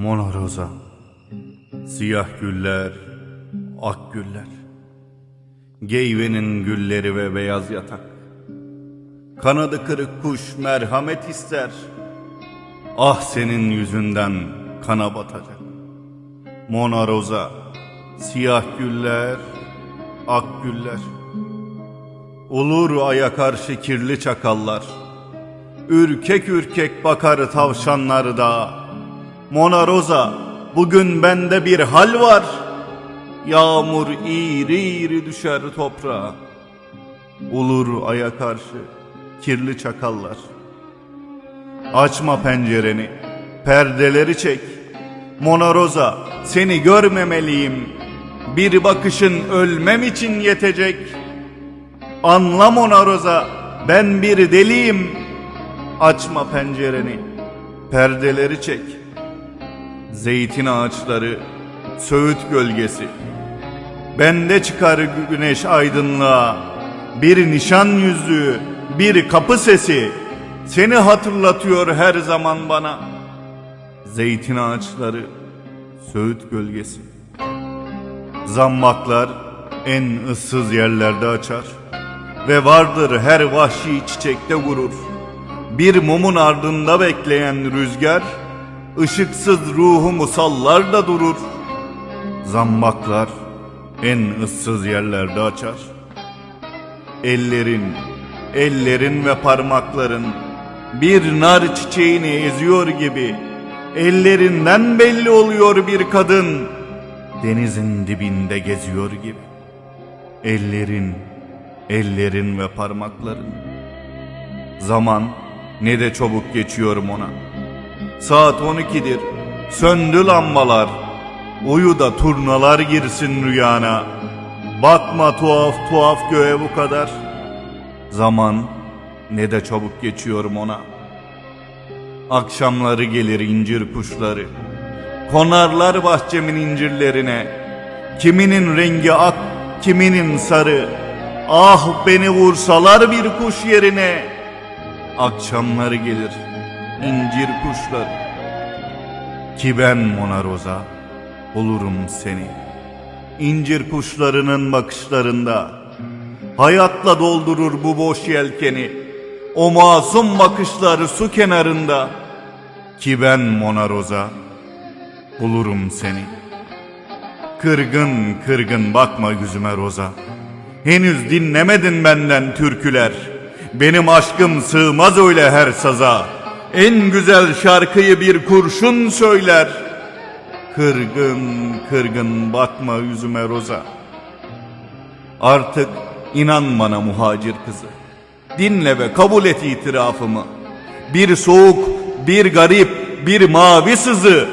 Mona Rosa Siyah güller, ak güller. Geyvenin gülleri ve beyaz yatak. Kanadı kırık kuş merhamet ister. Ah senin yüzünden kana batacak. Mona Rosa Siyah güller, ak güller. Olur aya karşı kirli çakallar. Ürkek ürkek bakar tavşanlar da Mona Rosa bugün bende bir hal var. Yağmur iri iri düşer toprağa. Olur aya karşı kirli çakallar. Açma pencereni perdeleri çek. Mona Rosa seni görmemeliyim. Bir bakışın ölmem için yetecek. Anla Mona Rosa ben bir deliyim. Açma pencereni perdeleri çek Zeytin ağaçları söğüt gölgesi. Bende çıkar güneş aydınlığa. Bir nişan yüzüğü bir kapı sesi. Seni hatırlatıyor her zaman bana. Zeytin ağaçları söğüt gölgesi. Zambaklar en ıssız yerlerde açar. Ve vardır her vahşi çiçekte gurur. Bir mumun ardında bekleyen rüzgar ışıksız ruhumu sallar da durur. Zambaklar en ıssız yerlerde açar. Ellerin, ellerin ve parmakların Bir nar çiçeğini eziyor gibi Ellerinden belli oluyor bir kadın Denizin dibinde geziyor gibi. Ellerin, ellerin ve parmakların. Zaman ne de çabuk geçiyorum ona Saat 12'dir Söndü lambalar. Uyu da turnalar girsin rüyana. Bakma tuhaf tuhaf göğe bu kadar. Zaman ne de çabuk geçiyorum ona Akşamları gelir incir kuşları. Konarlar bahçemin incirlerine. Kiminin rengi ak, kiminin sarı. Ah beni vursalar bir kuş yerine. Akşamları gelir incir kuşları Ki ben Mona Rosa bulurum seni. İncir kuşlarının bakışlarında Hayatla doldurur bu boş yelkeni. O masum bakışları su kenarında. Ki ben Mona Rosa bulurum seni. Kırgın kırgın bakma yüzüme Roza. Henüz dinlemedin benden türküler. Benim aşkım sığmaz öyle her saza En güzel şarkıyı bir kurşun söyler. Kırgın kırgın bakma yüzüme Roza. Artık inan bana muhacir kızı. Dinle ve kabul et itirafımı. Bir soğuk, bir garip, bir mavi sızı.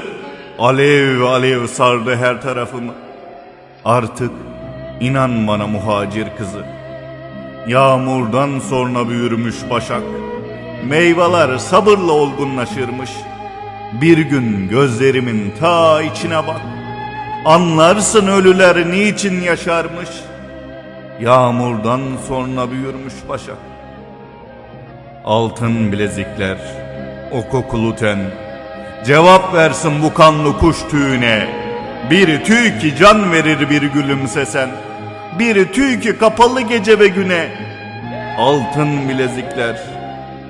Alev alev sardı her tarafımı. Artık inan bana muhacir kızı. Yağmurdan sonra büyürmüş başak Meyveler sabırla olgunlaşırmış. Bir gün gözlerimin ta içine bak. Anlarsın ölüler niçin yaşarmış. Yağmurdan sonra büyürmüş başak Altın bilezikler O kokulu ten. Cevap versin bu kanlı kuş tüyüne. Bir tüy ki can verir bir gülümsesen Bir tüy ki kapalı gece ve güne. Altın bilezikler